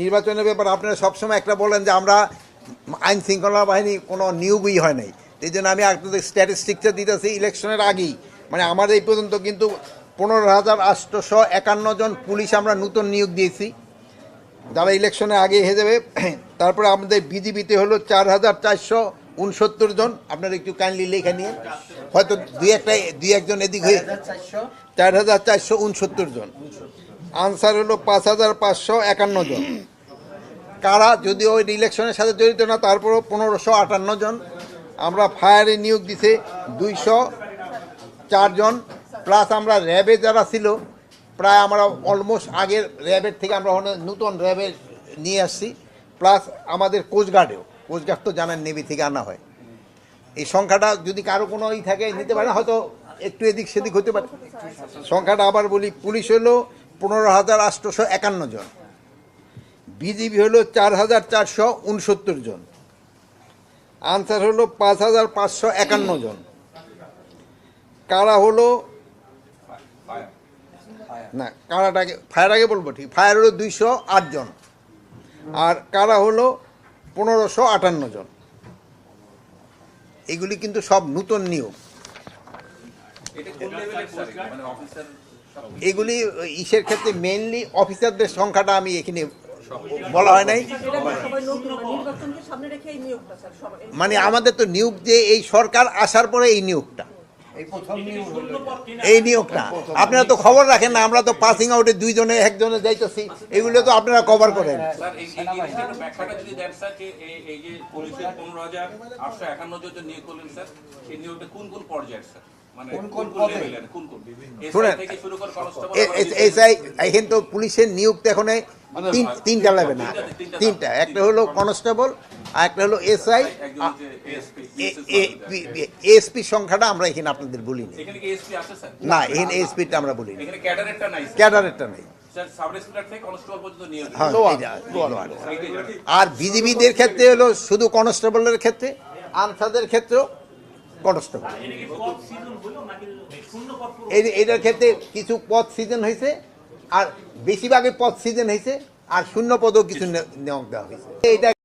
নির্বাচনের ব্যাপারে আপনারা সবসময় একটা বলেন যে আমরা আইন শৃঙ্খলা বাহিনী কোনো নিয়োগই হয় নাই। এই জন্য আমি আপনাদের স্ট্যাটিস্টিকটা দিতেছি ইলেকশনের আগেই। মানে আমার এই পর্যন্ত কিন্তু পনেরো হাজার আটশোশো একান্ন জন পুলিশ আমরা নতুন নিয়োগ দিয়েছি। যারা ইলেকশনে আগে হয়ে যাবে তারপরে আমাদের বিজিবিতে হলো চার হাজার চারশো উনসত্তর জন। আপনারা একটু কাইন্ডলি লেখে নিয়ে হয়তো দুই একটা দুই একজন এদিক হয়ে চার হাজার চারশো উনসত্তর জন। আনসার হলো পাঁচ হাজার পাঁচশো একান্ন জন। কারা যদি ওই ইলেকশনের সাথে জড়িত না, তারপরও পনেরোশো আটান্ন জন। আমরা ফায়ারে নিয়োগ দিছে দুইশো চারজন প্লাস আমরা র্যাবে যারা ছিল, প্রায় আমরা অলমোস্ট আগের র্যাবের থেকে আমরা নতুন র্যাবে নিয়ে আসছি। প্লাস আমাদের কোস্টগার্ডেও কোস্টগার্ড তো জানেন নেভি থেকে আনা হয়। এই সংখ্যাটা যদি কারও কোনো ই থাকে, নিতে পারে না, হয়তো একটু এদিক সেদিক হতে পারে। সংখ্যাটা আবার বলি, পুলিশ হলো পনেরো হাজার আটশোশো একান্ন জন। বিজিবি হলো চার হাজার চারশো উনসত্তর জন। আনসার হলো পাঁচ হাজার পাঁচশো একান্ন জন। কারা হলো? না, কারাটাকে ফায়ার আগে বলব ঠিক, ফায়ার হলো দুইশো আট জন। আর কারা হলো? পনেরোশো আটান্ন জন। এগুলি কিন্তু সব নূতন নিয়োগ এগুলি ইসের ক্ষেত্রে মেনলি অফিসারদের সংখ্যাটা আমি এখানে বলা হয় নাই। মানে আমাদের তো নিয়োগ যে এই সরকার আসার পরে এই নিয়োগটা। এই নিয়োগটা। আপনারা তো খবর রাখেন না আমরা তো পাসিং আউটে দুইজনে একজনে যাইতেছি। এগুলো তো আপনারা কভার করেন। কোন কোন শুনেন, এসআই থেকে শুরু করে কনস্টেবল এসআই এখানে তো পুলিশের নিয়োগ তো এখন তিন তিনটা লাগবে না তিনটা একটা হলো কনস্টেবল আর একটা হলো এসআই। এএসপি সংখ্যাটা আমরা এখানে আপনাদের বলিনি। এখানে কি এসপি আছে না এখানে এএসপিটা আমরা বলিনি। এখানে ক্যাডারেটটা নাই স্যার। ক্যাডারেরটা নেই। স্যার সাব রেজিস্ট্রার থেকে কনস্টেবল পর্যন্ত নিয়োগ এইটা, লোয়ার। আর বিজিবিদের ক্ষেত্রে হলো শুধু কনস্টেবলের ক্ষেত্রে আনসারদের ক্ষেত্রেও কনস্টেবল এই এটার ক্ষেত্রে কিছু পদ সিজন হয়েছে আর বেশিরভাগই পদ সিজন হয়েছে আর শূন্য পদও কিছু নেওয়া নিয়োগ দেওয়া হয়েছে। এটা